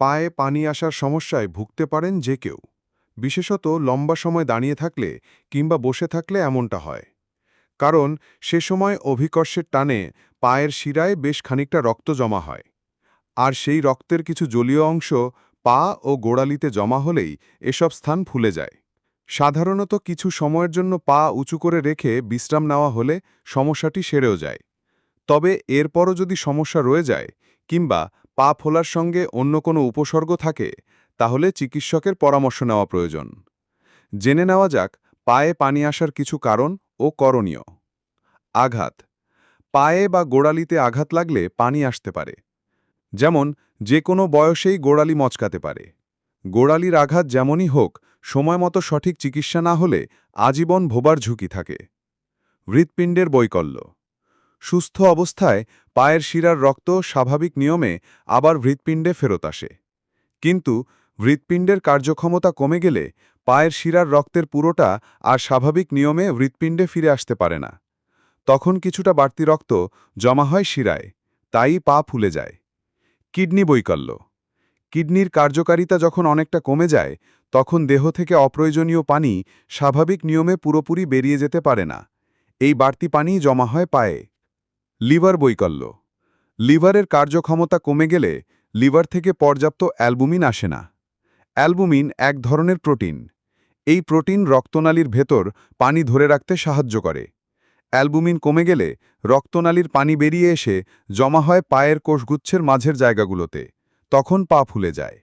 পায়ে পানি আসার সমস্যায় ভুগতে পারেন যে কেউ, বিশেষত লম্বা সময় দাঁড়িয়ে থাকলে কিংবা বসে থাকলে এমনটা হয়। কারণ সে সময় অভিকর্ষের টানে পায়ের শিরায় বেশ খানিকটা রক্ত জমা হয়। আর সেই রক্তের কিছু জলীয় অংশ পা ও গোড়ালিতে জমা হলেই এসব স্থান ফুলে যায়। সাধারণত কিছু সময়ের জন্য পা উঁচু করে রেখে বিশ্রাম নেওয়া হলে সমস্যাটি সেরেও যায়। তবে এরপরও যদি সমস্যা রয়ে যায় কিংবা পা ফোলার সঙ্গে অন্য কোনো উপসর্গ থাকে, তাহলে চিকিৎসকের পরামর্শ নেওয়া প্রয়োজন। জেনে নেওয়া যাক, পায়ে পানি আসার কিছু কারণ ও করণীয়। আঘাত। পায়ে বা গোড়ালিতে আঘাত লাগলে পানি আসতে পারে। যেমন যে কোনো বয়সেই গোড়ালি মচকাতে পারে। গোড়ালির আঘাত যেমনই হোক, সময়মতো সঠিক চিকিৎসা না হলে আজীবন ভোবার ঝুঁকি থাকে। হৃৎপিণ্ডের বৈকল্য। সুস্থ অবস্থায় পায়ের শিরার রক্ত স্বাভাবিক নিয়মে আবার হৃৎপিণ্ডে ফেরত আসে। কিন্তু হৃৎপিণ্ডের কার্যক্ষমতা কমে গেলে পায়ের শিরার রক্তের পুরোটা আর স্বাভাবিক নিয়মে হৃৎপিণ্ডে ফিরে আসতে পারে না। তখন কিছুটা বাড়তি রক্ত জমা হয় শিরায়, তাই পা ফুলে যায়। কিডনি বৈকল্য। কিডনির কার্যকারিতা যখন অনেকটা কমে যায়, তখন দেহ থেকে অপ্রয়োজনীয় পানি স্বাভাবিক নিয়মে পুরোপুরি বেরিয়ে যেতে পারে না। এই বাড়তি পানি জমা হয় পায়ে। লিভার বৈকল্য। লিভারের কার্যক্ষমতা কমে গেলে লিভার থেকে পর্যাপ্ত অ্যালবুমিন আসে না। অ্যালবুমিন এক ধরনের প্রোটিন। এই প্রোটিন রক্তনালীর ভেতর পানি ধরে রাখতে সাহায্য করে। অ্যালবুমিন কমে গেলে রক্তনালীর পানি বেরিয়ে এসে জমা হয় পায়ের কোষগুচ্ছের মাঝের জায়গাগুলোতে। তখন পা ফুলে যায়।